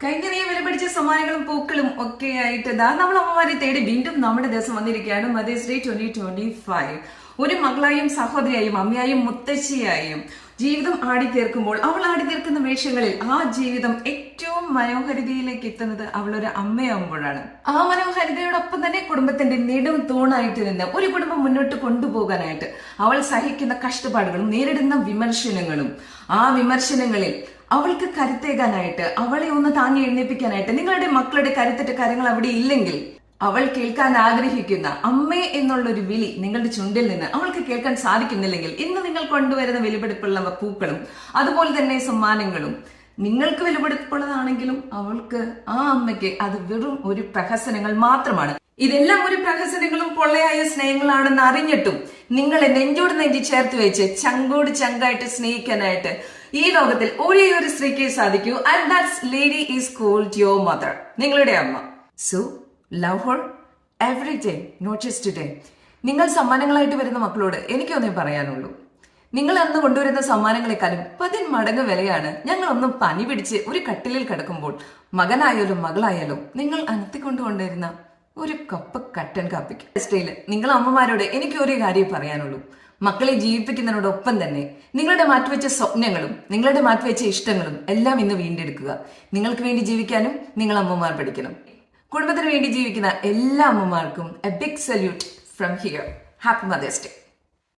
കഴിഞ്ഞ നീ വില പിടിച്ച സമ്മാനങ്ങളും പൂക്കളും ഒക്കെ ആയിട്ട് ദാ നമ്മൾ അമ്മമാരെ തേടി വീണ്ടും നമ്മുടെ ദിവസം വന്നിരിക്കുകയാണ്. Mother's day twenty twenty five ഒരു മകളായും സഹോദരിയായും അമ്മയായും മുത്തശ്ശിയായും ജീവിതം ആടി തീർക്കുമ്പോൾ അവൾ ആടി തീർക്കുന്ന വേഷങ്ങളിൽ ആ ജീവിതം ഏറ്റവും മനോഹരിതയിലേക്ക് എത്തുന്നത് അവളൊരു അമ്മയാകുമ്പോഴാണ് ആ മനോഹരിതയോടൊപ്പം തന്നെ കുടുംബത്തിന്റെ നെടും തൂണായിട്ട് നിന്ന് ഒരു കുടുംബം മുന്നോട്ട് കൊണ്ടുപോകാനായിട്ട് അവൾ സഹിക്കുന്ന കഷ്ടപ്പാടുകളും നേരിടുന്ന വിമർശനങ്ങളും ആ വിമർശനങ്ങളിൽ അവൾക്ക് കരുത്തേകാനായിട്ട് അവളെ ഒന്ന് താങ്ങി എഴുന്നേപ്പിക്കാനായിട്ട് നിങ്ങളുടെ മക്കളുടെ കരുത്തിട്ട കാര്യങ്ങൾ അവിടെ ഇല്ലെങ്കിൽ അവൾ കേൾക്കാൻ ആഗ്രഹിക്കുന്ന അമ്മേ എന്നുള്ള ഒരു വിളി നിങ്ങളുടെ ചുണ്ടിൽ നിന്ന് അവൾക്ക് കേൾക്കാൻ സാധിക്കുന്നില്ലെങ്കിൽ ഇന്ന് നിങ്ങൾ കൊണ്ടുവരുന്ന വിലപിടിപ്പുള്ള പൂക്കളും അതുപോലെ തന്നെ സമ്മാനങ്ങളും നിങ്ങൾക്ക് വിലപിടിപ്പുള്ളതാണെങ്കിലും അവൾക്ക് ആ അമ്മയ്ക്ക് അത് വെറും ഒരു പ്രഹസനങ്ങൾ മാത്രമാണ്. ഇതെല്ലാം ഒരു പ്രഹസനങ്ങളും പൊള്ളയായ സ്നേഹങ്ങളാണെന്ന് അറിഞ്ഞിട്ടും നിങ്ങളെ നെഞ്ചോട് നെഞ്ചി ചേർത്ത് വെച്ച് ചങ്കോട് ചങ്കായിട്ട് സ്നേഹിക്കാനായിട്ട് ഈ ലോകത്തിൽ ഒരേ ഒരു സ്ത്രീക്ക് സാധിക്കൂ and that's lady is called your mother നിങ്ങളുടെ അമ്മ. So love whole every day not just day നിങ്ങൾ സമ്മാനങ്ങളായിട്ട് വരുന്ന മക്കളോട് എനിക്കൊന്നേ പറയാനുള്ളൂ. നിങ്ങൾ അന്ന് കൊണ്ടുവരുന്ന സമ്മാനങ്ങളെക്കാളും പതിൻ മടങ്ങ് വിലയാണ് ഞങ്ങൾ ഒന്ന് പനി പിടിച്ച് ഒരു കട്ടിലിൽ കിടക്കുമ്പോൾ മകനായാലും മകളായാലും നിങ്ങൾ അനത്തിക്കൊണ്ടു കൊണ്ടുവരുന്ന ഒരു കപ്പ് കട്ടൻ കാപ്പിക്ക്. നിങ്ങൾ അമ്മമാരോട് എനിക്ക് ഒരേ കാര്യം പറയാനുള്ളൂ. മക്കളെ ജീവിപ്പിക്കുന്നതിനോടൊപ്പം തന്നെ നിങ്ങളുടെ മാറ്റിവെച്ച സ്വപ്നങ്ങളും നിങ്ങളുടെ മാറ്റിവെച്ച ഇഷ്ടങ്ങളും എല്ലാം ഇന്ന് വീണ്ടെടുക്കുക. നിങ്ങൾക്ക് വേണ്ടി ജീവിക്കാനും നിങ്ങൾ അമ്മമാർ പഠിക്കണം. കുടുംബത്തിന് വേണ്ടി ജീവിക്കുന്ന എല്ലാ അമ്മമാർക്കും a big salute from here happy mother's day